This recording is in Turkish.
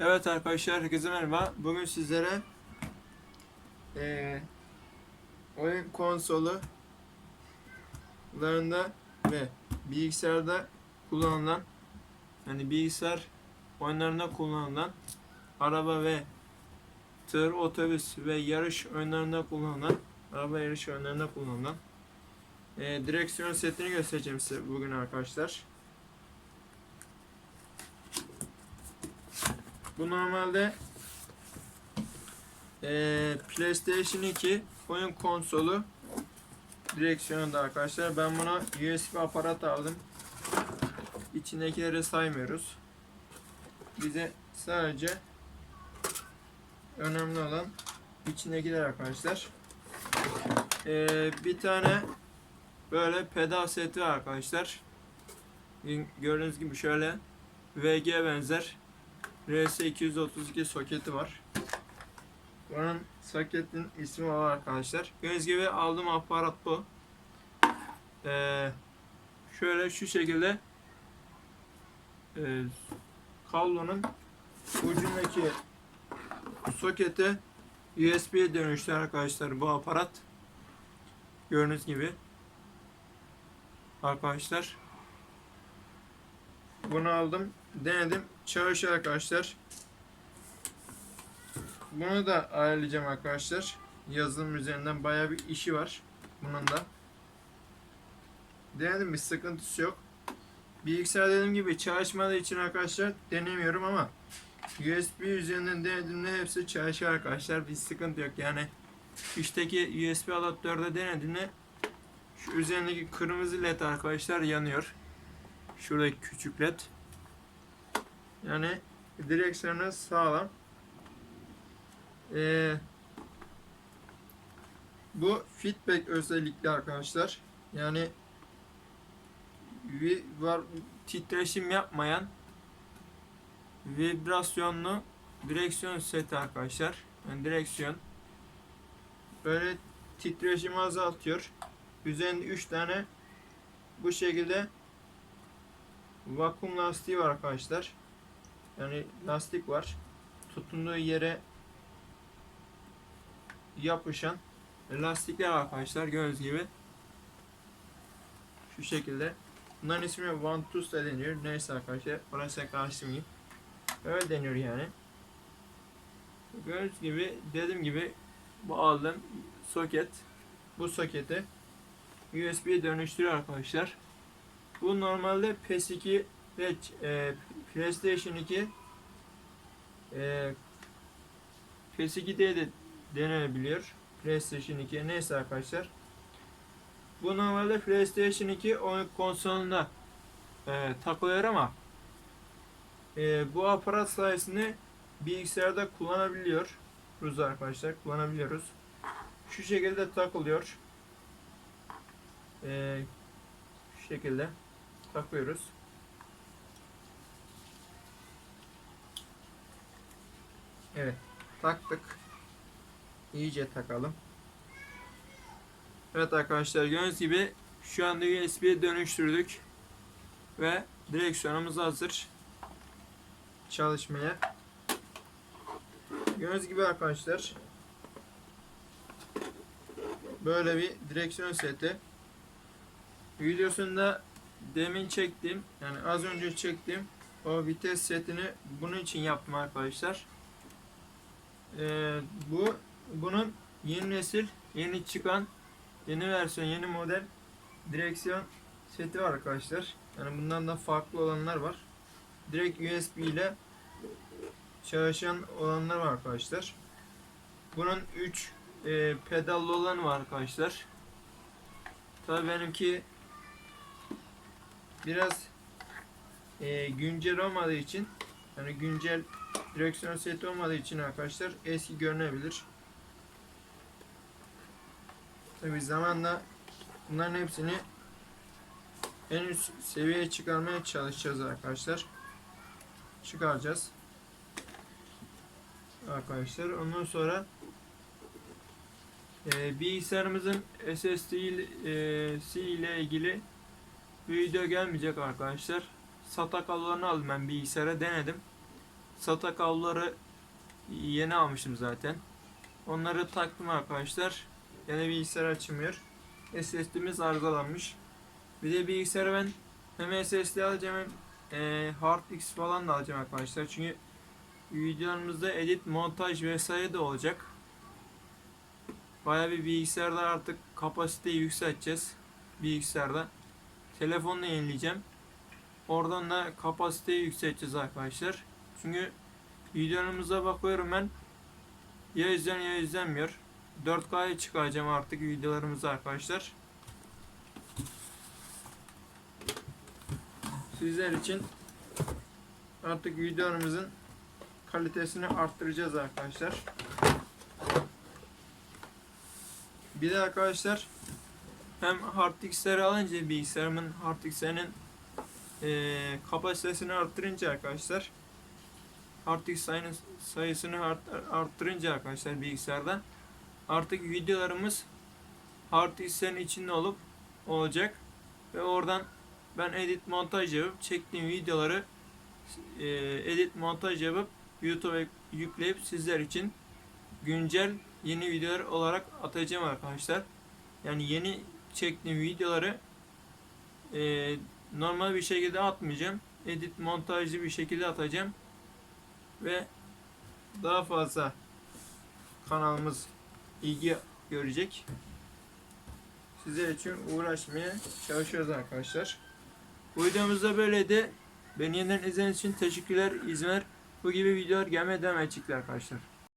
Evet arkadaşlar herkese merhaba. Bugün sizlere eee oyun konsolularında ve bilgisayarda kullanılan yani bilgisayar oyunlarında kullanılan araba ve tır, otobüs ve yarış oyunlarında kullanılan araba yarış oyunlarında kullanılan eee, direksiyon setini göstereceğim size bugün arkadaşlar. Bu normalde eee, PlayStation 2 oyun konsolu direksiyonunda arkadaşlar. Ben buna USB aparat aldım. İçindekileri saymıyoruz. Bize sadece önemli olan içindekiler arkadaşlar. Eee, bir tane böyle pedal seti arkadaşlar. Gördüğünüz gibi şöyle VG benzer RS232 soketi var. Bunun soketin ismi var arkadaşlar. Gördüğünüz gibi aldığım aparat bu. Ee, şöyle şu şekilde e, kablonun ucundaki soketi USB'ye dönüştü arkadaşlar bu aparat. Gördüğünüz gibi arkadaşlar bunu aldım denedim. Çalışıyor arkadaşlar. Bunu da ayarlayacağım arkadaşlar. Yazılım üzerinden bayağı bir işi var bunun da. Denedim bir sıkıntısı yok. Bilgisayar dediğim gibi çalışmadığı için arkadaşlar denemiyorum ama USB üzerinden denediğimde hepsi çalışıyor arkadaşlar. Bir sıkıntı yok. Yani üstteki USB adaptörde denediğimde şu üzerindeki kırmızı led arkadaşlar yanıyor şuradaki küçük led yani direksiyonu sağlam. Ee, bu feedback özellikli arkadaşlar. Yani var titreşim yapmayan vibrasyonlu direksiyon seti arkadaşlar. Yani direksiyon böyle titreşimi azaltıyor. Üzerinde 3 tane bu şekilde vakum lastiği var arkadaşlar. Yani lastik var. Tutunduğu yere yapışan lastikler arkadaşlar gördüğünüz gibi. Şu şekilde. Bunların ismi Vantus da deniyor. Neyse arkadaşlar. Orası karıştırmayayım. Öyle deniyor yani. Gördüğünüz gibi dediğim gibi bu aldığım soket bu soketi USB'ye dönüştürüyor arkadaşlar. Bu normalde PS2 ve e, PlayStation 2 e, PS2'de de denenebiliyor. PlayStation 2 neyse arkadaşlar. Bu normalde PlayStation 2 oyun konsolunda e, takılıyor ama e, bu aparat sayesinde bilgisayarda kullanabiliyor. Ruz arkadaşlar kullanabiliyoruz. Şu şekilde takılıyor. E, şekilde takıyoruz. Evet. Taktık. İyice takalım. Evet arkadaşlar gördüğünüz gibi şu anda USB'ye dönüştürdük. Ve direksiyonumuz hazır. Çalışmaya. Gördüğünüz gibi arkadaşlar. Böyle bir direksiyon seti. Videosunda demin çektim. Yani az önce çektim. O vites setini bunun için yaptım arkadaşlar. Ee, bu bunun yeni nesil, yeni çıkan yeni versiyon, yeni model direksiyon seti var arkadaşlar. Yani bundan da farklı olanlar var. Direkt USB ile çalışan olanlar var arkadaşlar. Bunun 3 e, pedallı olanı var arkadaşlar. Tabii benimki biraz e, güncel olmadığı için yani güncel direksiyon seti olmadığı için arkadaşlar eski görünebilir. Tabi zamanla bunların hepsini en üst seviyeye çıkarmaya çalışacağız arkadaşlar. Çıkaracağız. Arkadaşlar ondan sonra e, bilgisayarımızın SSD e, ile ilgili bir video gelmeyecek arkadaşlar. SATA kablolarını aldım ben bilgisayara denedim. SATA kabloları yeni almıştım zaten. Onları taktım arkadaşlar. Yine bilgisayar açmıyor. SSD'miz arızalanmış. Bir de bilgisayarı ben hem SSD alacağım hem e, hard disk falan da alacağım arkadaşlar. Çünkü videolarımızda edit, montaj vesaire de olacak. Baya bir bilgisayarda artık kapasiteyi yükselteceğiz. Bilgisayarda. Telefonla yenileyeceğim. Oradan da kapasiteyi yükselteceğiz arkadaşlar. Çünkü videolarımıza bakıyorum ben. Ya izleniyor ya izlenmiyor. 4K'ya çıkaracağım artık videolarımızı arkadaşlar. Sizler için artık videolarımızın kalitesini arttıracağız arkadaşlar. Bir de arkadaşlar hem hard diskleri alınca bilgisayarımın hard eee kapasitesini arttırınca arkadaşlar hard disk sayısını art- arttırınca arkadaşlar bilgisayarda artık videolarımız hard içinde olup olacak ve oradan ben edit montaj yapıp çektiğim videoları eee, edit montaj yapıp YouTube'a yükleyip sizler için güncel yeni videolar olarak atacağım arkadaşlar. Yani yeni çektiğim videoları eee, normal bir şekilde atmayacağım. Edit montajlı bir şekilde atacağım. Ve daha fazla kanalımız ilgi görecek. Sizler için uğraşmaya çalışıyoruz arkadaşlar. Bu videomuzda böyleydi. Beni yeniden izlediğiniz için teşekkürler. İzmir bu gibi videolar gelmeye devam edecekler arkadaşlar.